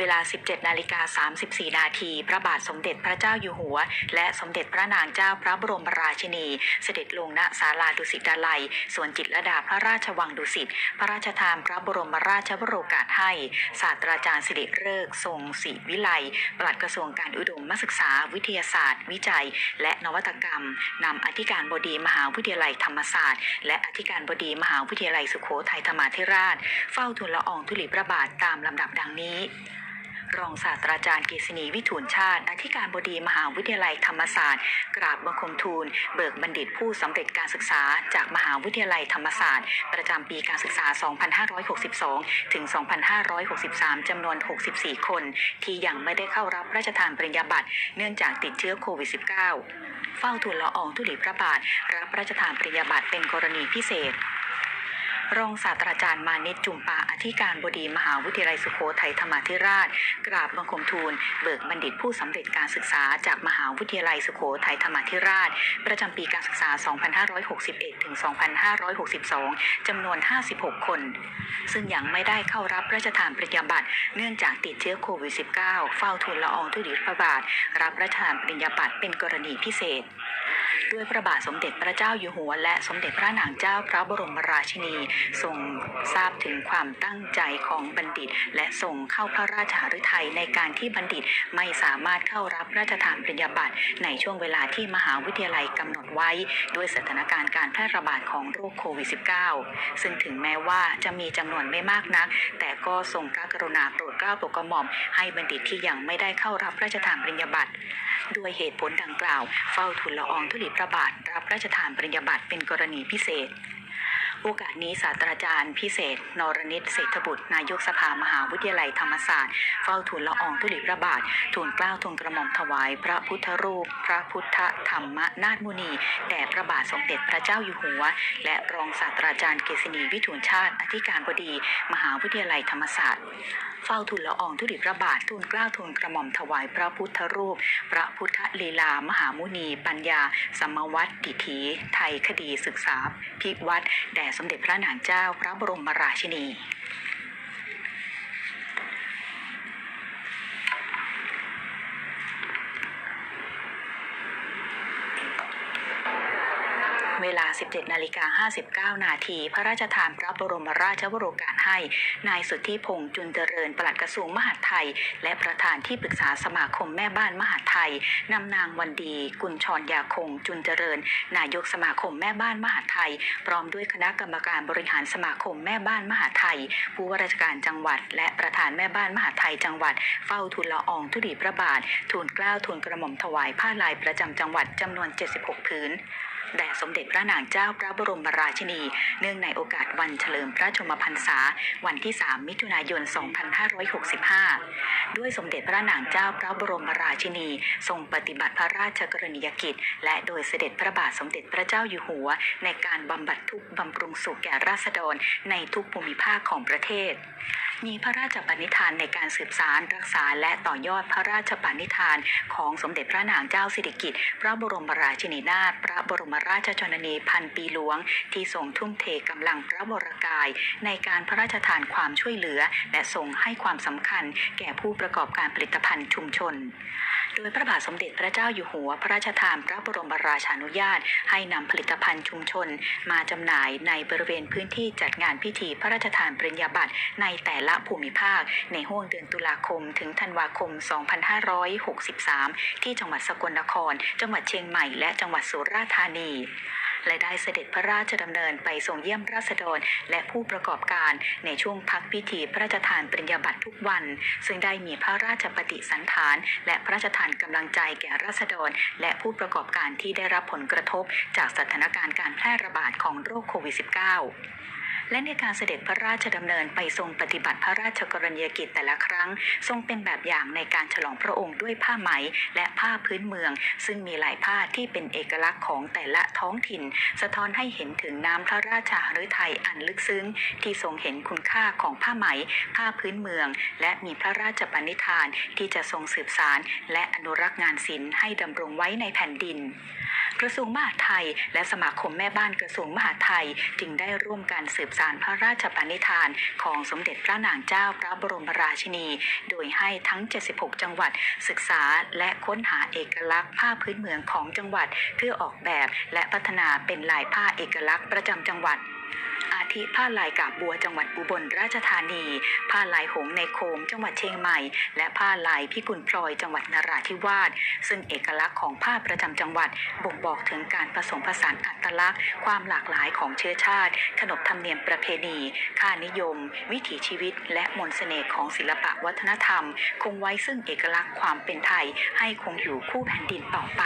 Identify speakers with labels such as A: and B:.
A: เวลา 17 นาฬิกา 34 นาที พระบาทสมเด็จพระเจ้าอยู่หัว และสมเด็จพระนางเจ้าพระบรมราชินี เสด็จลงณศาลาดุสิตดาลัย สวนจิตรดาพระราชวังดุสิต พระราชทานพระบรมราชวโรกาสให้ ศาสตราจารย์สิริเริกทรงศรีวิไลปลัดกระทรวงการอุดมศึกษา วิทยาศาสตร์ วิจัย และนวัตกรรมนำอธิการบดีมหาวิทยาลัยธรรมศาสตร์ และอธิการบดีมหาวิทยาลัยสุโขทัยธรรมาธิราช เฝ้าทูลละอองธุลีพระบาทตามลำดับดังนี้ รองศาสตราจารย์กฤษณีวิทูลชาติ อธิการบดีมหาวิทยาลัยธรรมศาสตร์ กราบบังคมทูล เบิกบัณฑิตผู้สำเร็จการศึกษา จากมหาวิทยาลัยธรรมศาสตร์ ประจำปีการศึกษา 2562 ถึง 2563จำนวน 64 คน ที่ยังไม่ได้เข้ารับพระราชทานปริญญาบัตรเนื่องจากติดเชื้อโควิด -19 เฝ้าทูลละอองธุลีพระบาท รับพระราชทานปริญญาบัตรเป็นกรณีพิเศษ รองศาสตราจารย์มานิตจุมปาอธิการบดีมหาวิทยาลัยสุโขทัยธรรมาธิราช กราบบังคมทูล เบิกบัณฑิตผู้สำเร็จการศึกษาจากมหาวิทยาลัยสุโขทัยธรรมาธิราช ประจำปีการศึกษา 2561 ถึง 2562จำนวน 56 คน ซึ่งยังไม่ได้เข้ารับพระราชทานปริญญาบัตรเนื่องจากติดเชื้อโควิด -19 เฝ้าทูลละอองธุลีพระบาท รับพระราชทานปริญญาบัตรเป็นกรณีพิเศษ ด้วยพระบาทสมเด็จพระเจ้าอยู่หัว และสมเด็จพระนางเจ้าพระบรมราชินีทรงทราบถึงความตั้งใจของบัณฑิต และทรงเข้าพระราชหฤทัยในการที่บัณฑิตไม่สามารถเข้ารับราชทานปริญญาบัตรในช่วงเวลาที่มหาวิทยาลัยกำหนดไว้ ด้วยสถานการณ์การแพร่ระบาดของโรคโควิด -19 ซึ่งถึงแม้ว่าจะมีจำนวนไม่มากนัก แต่ก็ทรงพระกรุณาโปรดเกล้าโปรดกระหม่อมให้บัณฑิตที่ยังไม่ได้เข้ารับระราชทานปริญญาบัตร ด้วยเหตุผลดังกล่าว เฝ้าทูลละอองธุลีพระบาท รับราชทานปริญญาบัตรเป็นกรณีพิเศษ โอกาสนี้ศาสตราจารย์พิเศษ นรนิตเศรษฐบุตร นายกสภามหาวิทยาลัยธรรมศาสตร์ เฝ้าทูลละอองธุลีพระบาททูลเกล้าทูลกระหม่อมถวาย พระพุทธรูป พระพุทธธรรมนาถมุนีแด่พระบาทสมเด็จพระเจ้าอยู่หัว และรองศาสตราจารย์เกษณีวิทูลชาติ อธิการบดี มหาวิทยาลัยธรรมศาสตร์ ฝ้าทูลละอองธุลีพระบาททูลเกล้าทูลกระหม่อมถวายพระพุทธรูป พระพุทธลีลามหามุนี ปัญญา สมวัตติถี ไทยคดีศึกษา พิวัตรแด่สมเด็จพระนางเจ้าพระบรมราชินี เวลา 17นาฬิกา59 นาที พระราชทานพระบรมราชวโรกาสให้ นายสุทธิพงษ์จุนเจริญปลัดกระทรวงมหาดไทย และประธานที่ปรึกษาสมาคมแม่บ้านมหาดไทยนำนางวันดี กุลชรยาคง จุนเจริญ นายกสมาคมแม่บ้านมหาดไทย พร้อมด้วยคณะกรรมการบริหารสมาคมแม่บ้านมหาดไทย ผู้ว่าราชการจังหวัด และประธานแม่บ้านมหาดไทยจังหวัด เฝ้าทูลละอองธุลีพระบาททูลเกล้าทูลกระหม่อมถวายผ้าลายประจำจังหวัดจำนวน 76 ผืน แด่สมเด็จพระนางเจ้าพระบรมราชินี เนื่องในโอกาสวันเฉลิมพระชมพรรษา วันที่ 3 มิถุนายน 2565 ด้วยสมเด็จพระนางเจ้าพระบรมราชินี ทรงปฏิบัติพระราชกรณียกิจ และโดยเสด็จพระบาทสมเด็จพระเจ้าอยู่หัว ในการบำบัดทุกข์บำรุงสุขแก่ราษฎรในทุกภูมิภาคของประเทศ มีพระราชปณิธานในการสืบสารรักษาและต่อยอดพระราชปณิธานของสมเด็จพระนางเจ้าสิริกิติ์พระบรมราชินีนาถพระบรมราชชนนีพันปีหลวง ที่ทรงทุ่มเทกำลังพระวรกาย ในการพระราชทานความช่วยเหลือ และทรงให้ความสำคัญแก่ผู้ประกอบการผลิตภัณฑ์ชุมชนโดยพระบาทสมเด็จพระเจ้าอยู่หัว พระราชทานพระบรมราชานุญาต ให้นำผลิตภัณฑ์ชุมชน มาจำหน่ายในบริเวณพื้นที่จัดงานพิธีพระราชทานปริญญาบัตรในแต่ละภูมิภาค ในห้วงเดือนตุลาคม ถึงธันวาคม 2563 ที่จังหวัดสกลนคร จังหวัดเชียงใหม่ และจังหวัดสุราษฎร์ธานีและได้เสด็จพระราชดำเนินไปทรงเยี่ยมราษฎรและผู้ประกอบการในช่วงพักพิธีพระราชทานปริญญาบัตรทุกวัน ซึ่งได้มีพระราชปฏิสันฐาน และพระราชทานกำลังใจแก่ราษฎร และผู้ประกอบการที่ได้รับผลกระทบจากสถานการณ์การแพร่ระบาดของโรคโควิด -19 และในการเสด็จพระราชดำเนินไปทรงปฏิบัติพระราชกรณียกิจแต่ละครั้ง ทรงเป็นแบบอย่างในการฉลองพระองค์ด้วยผ้าไหมและผ้าพื้นเมือง ซึ่งมีหลายผ้าที่เป็นเอกลักษณ์ของแต่ละท้องถิ่น สะท้อนให้เห็นถึงน้ำพระราชาฤทัยอันลึกซึ้ง ที่ทรงเห็นคุณค่าของผ้าไหม ผ้าพื้นเมือง และมีพระราชปณิธานที่จะทรงสืบสารและอนุรักษ์งานศิลป์ให้ดำรงไว้ในแผ่นดิน กระทรวงมหาดไทย และสมาคมแม่บ้านกระทรวงมหาดไทย จึงได้ร่วมกันสืบสานพระราชปณิธาน ของสมเด็จพระนางเจ้าพระบรมราชินี โดยให้ทั้ง 76 จังหวัดศึกษาและค้นหาเอกลักษณ์ผ้าพื้นเมืองของจังหวัด เพื่อออกแบบและพัฒนาเป็นลายผ้าเอกลักษณ์ประจำจังหวัด ทิผ้าลายกาบบัวจังหวัดอุบลราชธานี ผ้าลายหงในโคมจังหวัดเชียงใหม่ และผ้าลายพิกุลพลอยจังหวัดนราธิวาสซึ่งเอกลักษณ์ของผ้าประจำจังหวัดบ่งบอกถึงการผสมผสานอัตลักษณ์ ความหลากหลายของเชื้อชาติ ขนบธรรมเนียมประเพณี ค่านิยม วิถีชีวิต และมนต์เสน่ห์ของศิลปะวัฒนธรรม คงไว้ซึ่งเอกลักษณ์ความเป็นไทย ให้คงอยู่คู่แผ่นดินต่อไป